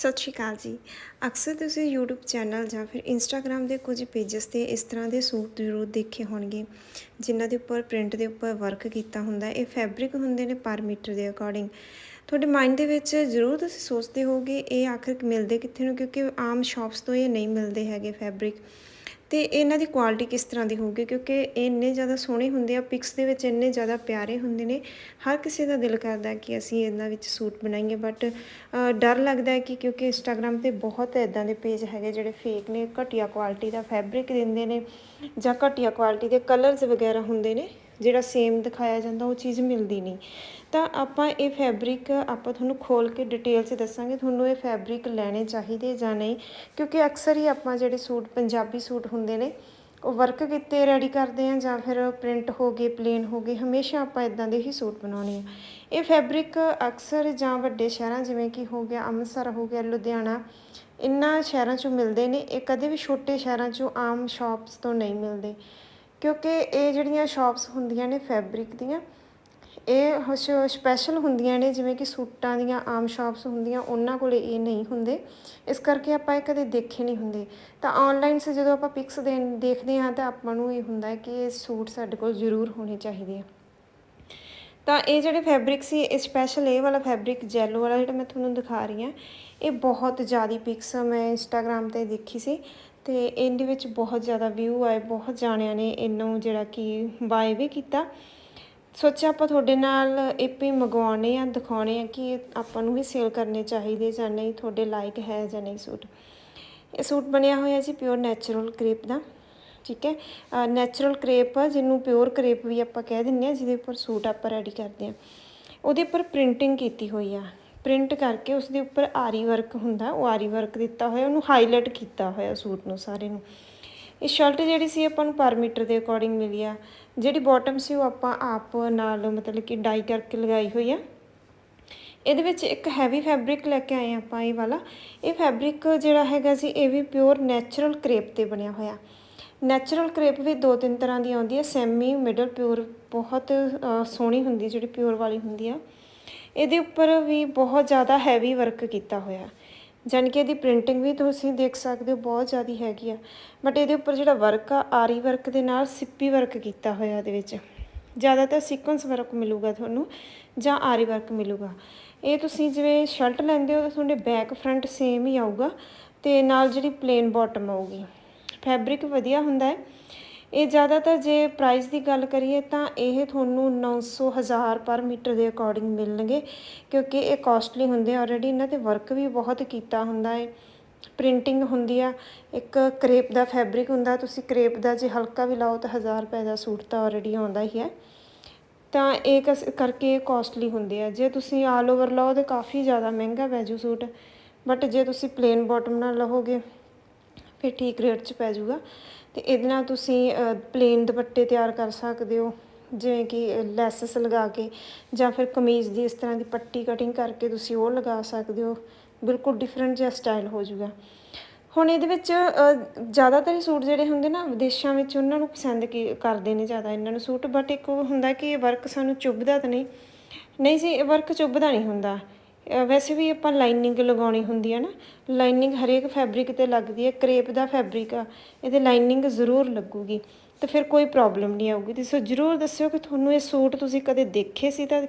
ਸਤਿ ਸ਼੍ਰੀ ਅਕਾਲ ਜੀ। ਅਕਸਰ ਤੁਸੀਂ YouTube ਚੈਨਲ ਜਾਂ ਫਿਰ Instagram ਦੇ ਕੁਝ ਪੇजेस ਤੇ ਇਸ ਤਰ੍ਹਾਂ ਦੇ ਸੂਟ ਜ਼ਰੂਰ ਦੇਖੇ ਹੋਣਗੇ, ਜਿਨ੍ਹਾਂ ਦੇ ਉੱਪਰ ਪ੍ਰਿੰਟ ਦੇ ਉੱਪਰ ਵਰਕ ਕੀਤਾ ਹੁੰਦਾ ਇਹ ਫੈਬਰਿਕ ਹੁੰਦੇ ਨੇ ਪਰ ਮੀਟਰ ਦੇ ਅਕੋਰਡਿੰਗ ਤੁਹਾਡੇ ਮਾਈਂਡ ਦੇ ਵਿੱਚ ਜ਼ਰੂਰ ਤੁਸੀਂ ਸੋਚਦੇ ਹੋਗੇ ਇਹ ਆਖਰ ਮਿਲਦੇ ਕਿੱਥੇ ਨੂੰ? ਕਿਉਂਕਿ ਆਮ ਸ਼ਾਪਸ ਤੋਂ ਇਹ ਨਹੀਂ ਮਿਲਦੇ ਹੈਗੇ ਫੈਬਰਿਕ ਤੇ ਇਹਨਾਂ ਦੀ ਕੁਆਲਿਟੀ ਕਿਸ ਤਰ੍ਹਾਂ ਦੀ ਹੋਊਗੀ? ਕਿਉਂਕਿ ਇਹ ਇੰਨੇ ਜ਼ਿਆਦਾ ਸੋਹਣੇ ਹੁੰਦੇ ਆ ਪਿਕਸ ਦੇ ਵਿੱਚ ਇੰਨੇ ਜ਼ਿਆਦਾ ਪਿਆਰੇ ਹੁੰਦੇ ਨੇ। ਹਰ ਕਿਸੇ ਦਾ ਦਿਲ ਕਰਦਾ ਕਿ ਅਸੀਂ ਇਹਨਾਂ ਵਿੱਚ ਸੂਟ ਬਣਾਈਏ ਬਟ ਡਰ ਲੱਗਦਾ ਹੈ ਕਿ ਕਿਉਂਕਿ ਇੰਸਟਾਗ੍ਰam ਤੇ ਬਹੁਤ ਇਦਾਂ ਦੇ ਪੇਜ ਹੈਗੇ ਜਿਹੜੇ ਫੇਕ ਨੇ, ਘਟੀਆ ਕੁਆਲਿਟੀ ਦਾ ਫੈਬਰਿਕ ਦਿੰਦੇ ਨੇ ਜਾਂ ਘਟੀਆ ਕੁਆਲਿਟੀ ਦੇ ਕਲਰਸ ਵਗੈਰਾ ਹੁੰਦੇ ਨੇ। ਜਿਹੜਾ ਸੇਮ ਦਿਖਾਇਆ ਜਾਂਦਾ, ਉਹ ਚੀਜ਼ ਮਿਲਦੀ ਨਹੀਂ। ਤਾਂ ਆਪਾਂ ਇਹ ਫੈਬਰਿਕ ਆਪਾਂ ਤੁਹਾਨੂੰ ਖੋਲ ਕੇ ਡਿਟੇਲ 'ਚ ਦੱਸਾਂਗੇ, ਤੁਹਾਨੂੰ ਇਹ ਫੈਬਰਿਕ ਲੈਣੇ ਚਾਹੀਦੇ ਜਾਂ ਨਹੀਂ। ਕਿਉਂਕਿ ਅਕਸਰ ਹੀ ਆਪਾਂ ਜਿਹੜੇ ਸੂਟ, ਪੰਜਾਬੀ ਸੂਟ ਹੁੰਦੇ ਨੇ, ਉਹ ਵਰਕ ਕੀਤੇ ਰੈਡੀ ਕਰਦੇ ਆ ਜਾਂ ਫਿਰ ਪ੍ਰਿੰਟ ਹੋ ਗਏ ਪਲੇਨ ਹੋ ਗਏ, ਹਮੇਸ਼ਾ ਆਪਾਂ ਇਦਾਂ ਦੇ ਹੀ ਸੂਟ ਬਣਾਉਣੇ ਆ। ਇਹ ਫੈਬਰਿਕ ਅਕਸਰ ਜਾਂ ਵੱਡੇ ਸ਼ਹਿਰਾਂ, ਜਿਵੇਂ ਕਿ ਹੋ ਗਿਆ ਅੰਮ੍ਰਿਤਸਰ, ਹੋ ਗਿਆ ਲੁਧਿਆਣਾ ਇਨ੍ਹਾਂ ਸ਼ਹਿਰਾਂ 'ਚੋਂ ਮਿਲਦੇ ਨੇ, ਇਹ ਕਦੇ ਵੀ ਛੋਟੇ ਸ਼ਹਿਰਾਂ 'ਚੋਂ ਆਮ ਸ਼ਾਪਸ ਤੋਂ ਨਹੀਂ ਮਿਲਦੇ। ਕਿਉਂਕਿ ਇਹ ਜਿਹੜੀਆਂ ਸ਼ਾਪਸ ਹੁੰਦੀਆਂ ਨੇ ਫੈਬਰਿਕ ਦੀਆਂ, ਇਹ ਸਪੈਸ਼ਲ ਹੁੰਦੀਆਂ ਨੇ, ਜਿਵੇਂ ਕਿ ਸੂਟਾਂ ਦੀਆਂ ਆਮ ਸ਼ਾਪਸ ਹੁੰਦੀਆਂ, ਉਹਨਾਂ ਕੋਲੇ ਇਹ ਨਹੀਂ ਹੁੰਦੇ। ਇਸ ਕਰਕੇ ਆਪਾਂ ਇਹ ਕਦੇ ਦੇਖੇ ਨਹੀਂ ਹੁੰਦੇ। ਤਾਂ ਆਨਲਾਈਨ ਸੇ ਜਦੋਂ ਆਪਾਂ ਪਿਕਸ ਦੇਖਦੇ ਹਾਂ, ਤਾਂ ਆਪਾਂ ਨੂੰ ਇਹ ਹੁੰਦਾ ਕਿ ਇਹ ਸੂਟ ਸਾਡੇ ਕੋਲ ਜ਼ਰੂਰ ਹੋਣੇ ਚਾਹੀਦੇ ਆ। ਤਾਂ ਇਹ ਜਿਹੜੇ ਫੈਬਰਿਕ ਸੀ, ਇਹ ਸਪੈਸ਼ਲ ਇਹ ਵਾਲਾ ਫੈਬਰਿਕ ਜੈਲੋ ਵਾਲਾ ਜਿਹੜਾ ਮੈਂ ਤੁਹਾਨੂੰ ਦਿਖਾ ਰਹੀ ਹਾਂ, ਇਹ ਬਹੁਤ ਜ਼ਿਆਦਾ ਪਿਕਸ ਮੈਂ ਇੰਸਟਾਗ੍ਰam ਤੇ ਦੇਖੀ ਸੀ। ਤੇ ਇਹਦੇ ਵਿੱਚ ਬਹੁਤ ਜ਼ਿਆਦਾ ਵਿਊ ਆਏ, ਬਹੁਤ ਜਾਣਿਆਂ ਨੇ ਇਹਨੂੰ ਜਿਹੜਾ ਕਿ ਬਾਏ ਵੀ ਕੀਤਾ। ਸੋਚਿਆ ਆਪਾਂ ਤੁਹਾਡੇ ਨਾਲ ਇਹ ਵੀ ਮੰਗਵਾਉਣੇ ਆ, ਦਿਖਾਉਣੇ ਆ ਕਿ ਆਪਾਂ ਨੂੰ ਵੀ ਸੇਲ ਕਰਨੇ ਚਾਹੀਦੇ ਜਾਂ ਨਹੀਂ, ਤੁਹਾਡੇ ਲਾਇਕ ਹੈ ਜਾਂ ਨਹੀਂ ਸੂਟ। ਇਹ ਸੂਟ ਬਣਿਆ ਹੋਇਆ ਜੀ ਪਿਓਰ ਨੈਚੁਰਲ ਕ੍ਰੇਪ ਦਾ, ਠੀਕ ਹੈ? ਨੈਚੁਰਲ ਕ੍ਰੇਪ ਜਿਹਨੂੰ ਪਿਓਰ ਕ੍ਰੇਪ ਵੀ ਆਪਾਂ ਕਹਿ ਦਿੰਦੇ ਆ, ਜਿਹਦੇ ਉੱਪਰ ਸੂਟ ਆਪਾਂ ਰੈਡੀ ਕਰਦੇ ਆ। ਉਹਦੇ ਉੱਪਰ ਪ੍ਰਿੰਟਿੰਗ ਕੀਤੀ ਹੋਈ ਆ। ਪ੍ਰਿੰਟ ਕਰਕੇ ਉਸ ਦੇ ਉੱਪਰ ਆਰੀ ਵਰਕ ਹੁੰਦਾ, ਉਹ ਆਰੀ ਵਰਕ ਦਿੱਤਾ ਹੋਇਆ, ਉਹਨੂੰ ਹਾਈਲਾਈਟ ਕੀਤਾ ਹੋਇਆ ਸੂਟ ਨੂੰ ਸਾਰੇ ਨੂੰ। ਇਹ ਸ਼ਰਟ ਜਿਹੜੀ ਸੀ ਆਪਾਂ ਨੂੰ ਪਰ ਮੀਟਰ ਦੇ ਅਕੋਰਡਿੰਗ ਮਿਲੀ ਆ। ਜਿਹੜੀ ਬਾਟਮ ਸੀ ਉਹ ਆਪਾਂ ਆਪ ਨਾਲ ਮਤਲਬ ਕਿ ਡਾਈ ਕਰਕੇ ਲਗਾਈ ਹੋਈ ਆ। ਇਹਦੇ ਵਿੱਚ ਇੱਕ ਹੈਵੀ ਫੈਬਰਿਕ ਲੈ ਕੇ ਆਏ ਆਪਾਂ ਇਹ ਵਾਲਾ। ਇਹ ਫੈਬਰਿਕ ਜਿਹੜਾ ਹੈਗਾ ਸੀ ਇਹ ਵੀ ਪਿਓਰ ਨੈਚੁਰਲ ਕ੍ਰੇਪ ਤੇ ਬਣਿਆ ਹੋਇਆ। ਨੈਚੁਰਲ ਕ੍ਰੇਪ ਵੀ ਦੋ ਤਿੰਨ ਤਰ੍ਹਾਂ ਦੀ ਆਉਂਦੀ ਹੈ ਸੈਮੀ ਮਿਡਲ ਪਿਓਰ ਬਹੁਤ ਸੋਹਣੀ ਹੁੰਦੀ, ਜਿਹੜੀ ਪਿਓਰ ਵਾਲੀ ਹੁੰਦੀ ਆ। ਇਹਦੇ ਉੱਪਰ ਵੀ ਬਹੁਤ ਜ਼ਿਆਦਾ ਹੈਵੀ ਵਰਕ ਕੀਤਾ ਹੋਇਆ। ਜਾਨ ਕਿ ਇਹਦੀ ਪ੍ਰਿੰਟਿੰਗ ਵੀ ਤੁਸੀਂ ਦੇਖ ਸਕਦੇ ਹੋ, ਬਹੁਤ ਜ਼ਿਆਦਾ ਹੈਗੀ ਆ। ਬਟ ਇਹਦੇ ਉੱਪਰ ਜਿਹੜਾ ਵਰਕ ਆ, ਆਰੀ ਵਰਕ ਦੇ ਨਾਲ ਸਿੱਪੀ ਵਰਕ ਕੀਤਾ ਹੋਇਆ ਇਹਦੇ ਵਿੱਚ। ਜ਼ਿਆਦਾਤਰ ਸੀਕੁਐਂਸ ਵਰਕ ਮਿਲੂਗਾ ਤੁਹਾਨੂੰ, ਜਾਂ ਆਰੀ ਵਰਕ ਮਿਲੂਗਾ। ਇਹ ਤੁਸੀਂ ਜਿਵੇਂ ਸ਼ਰਟ ਲੈਂਦੇ ਹੋ, ਤਾਂ ਤੁਹਾਡੇ ਬੈਕ ਫਰੰਟ ਸੇਮ ਹੀ ਆਊਗਾ, ਤੇ ਨਾਲ ਜਿਹੜੀ ਪਲੇਨ ਬਾਟਮ ਆਊਗੀ। ਫੈਬਰਿਕ ਵਧੀਆ ਹੁੰਦਾ ਹੈ। ਇਹ ਜ਼ਿਆਦਾਤਰ ਜੇ ਪ੍ਰਾਈਸ ਦੀ ਗੱਲ ਕਰੀਏ ਤਾਂ ਇਹ ਤੁਹਾਨੂੰ 900 ਹਜ਼ਾਰ ਪਰ ਮੀਟਰ ਦੇ ਅਕੋਰਡਿੰਗ ਮਿਲਣਗੇ ਕਿਉਂਕਿ ਇਹ ਕਾਸਟਲੀ ਹੁੰਦੇ ਆ ਆਲਰੇਡੀ ਇਹਨਾਂ ਤੇ ਵਰਕ ਵੀ ਬਹੁਤ ਕੀਤਾ ਹੁੰਦਾ ਹੈ ਪ੍ਰਿੰਟਿੰਗ ਹੁੰਦੀ ਆ, ਇੱਕ ਕਰੇਪ ਦਾ ਫੈਬਰਿਕ ਹੁੰਦਾ, ਤੁਸੀਂ ਕਰੇਪ ਦਾ ਜੇ ਹਲਕਾ ਵੀ ਲਾਓ ਤਾਂ 1000 ਰੁਪਏ ਦਾ ਸੂਟ ਤਾਂ ਆਲਰੇਡੀ ਆਉਂਦਾ ਹੀ ਹੈ। ਤਾਂ ਇਹ ਕਰਕੇ ਕਾਸਟਲੀ ਹੁੰਦੇ ਆ। ਜੇ ਤੁਸੀਂ ਆਲ ਓਵਰ ਲਾਓ ਤੇ ਕਾਫੀ ਜ਼ਿਆਦਾ ਮਹਿੰਗਾ ਪੈ ਜੂ ਸੂਟ। ਬਟ ਜੇ ਤੁਸੀਂ ਪਲੇਨ ਬਾਟਮ ਨਾਲ ਲਹੋਗੇ ਫਿਰ ਠੀਕ ਰੇਟ 'ਚ ਪੈ ਜਾਊਗਾ। ਤੇ ਇਹਦੇ ਨਾਲ ਤੁਸੀਂ ਪਲੇਨ ਦੁਪੱਟੇ ਤਿਆਰ ਕਰ ਸਕਦੇ ਹੋ। ਜਿਵੇਂ ਕਿ ਲੈਸਸ ਲਗਾ ਕੇ ਜਾਂ ਫਿਰ ਕਮੀਜ਼ ਦੀ ਇਸ ਤਰ੍ਹਾਂ ਦੀ ਪੱਟੀ ਕਟਿੰਗ ਕਰਕੇ ਤੁਸੀਂ ਉਹ ਲਗਾ ਸਕਦੇ ਹੋ। ਬਿਲਕੁਲ ਡਿਫਰੈਂਟ ਜਿਹਾ ਸਟਾਈਲ ਹੋ ਜਾਊਗਾ। ਹੁਣ ਇਹਦੇ ਵਿੱਚ ਜ਼ਿਆਦਾਤਰ ਹੀ ਸੂਟ ਜਿਹੜੇ ਹੁੰਦੇ ਨਾ ਵਿਦੇਸ਼ਾਂ ਵਿੱਚ ਉਹਨਾਂ ਨੂੰ ਪਸੰਦ ਕੀ, ਕਰਦੇ ਨੇ ਜ਼ਿਆਦਾ ਇਹਨਾਂ ਨੂੰ ਸੂਟ। ਬਟ ਇੱਕ ਉਹ ਹੁੰਦਾ ਕਿ ਇਹ ਵਰਕ ਸਾਨੂੰ ਚੁੱਭਦਾ ਤਾਂ ਨਹੀਂ। ਨਹੀਂ ਜੀ, ਇਹ ਵਰਕ ਚੁੱਭਦਾ ਨਹੀਂ ਹੁੰਦਾ। ਵੈਸੇ ਵੀ ਆਪਾਂ ਲਾਈਨਿੰਗ ਲਗਾਉਣੀ ਹੁੰਦੀ ਹੈ ਨਾ, ਲਾਈਨਿੰਗ ਹਰੇਕ ਫੈਬਰਿਕ ਤੇ ਲੱਗਦੀ ਹੈ, ਕਰੇਪ ਦਾ ਫੈਬਰਿਕ ਆ, ਇਹਦੇ ਲਾਈਨਿੰਗ ਜ਼ਰੂਰ ਲੱਗੂਗੀ ਤੇ ਫਿਰ ਕੋਈ ਪ੍ਰੋਬਲਮ ਨਹੀਂ ਆਊਗੀ। ਤੇ ਸੋ ਜ਼ਰੂਰ ਦੱਸਿਓ ਕਿ ਤੁਹਾਨੂੰ ਇਹ ਸੂਟ ਤੁਸੀਂ ਕਦੇ ਦੇਖੇ ਸੀ ਤਾਂ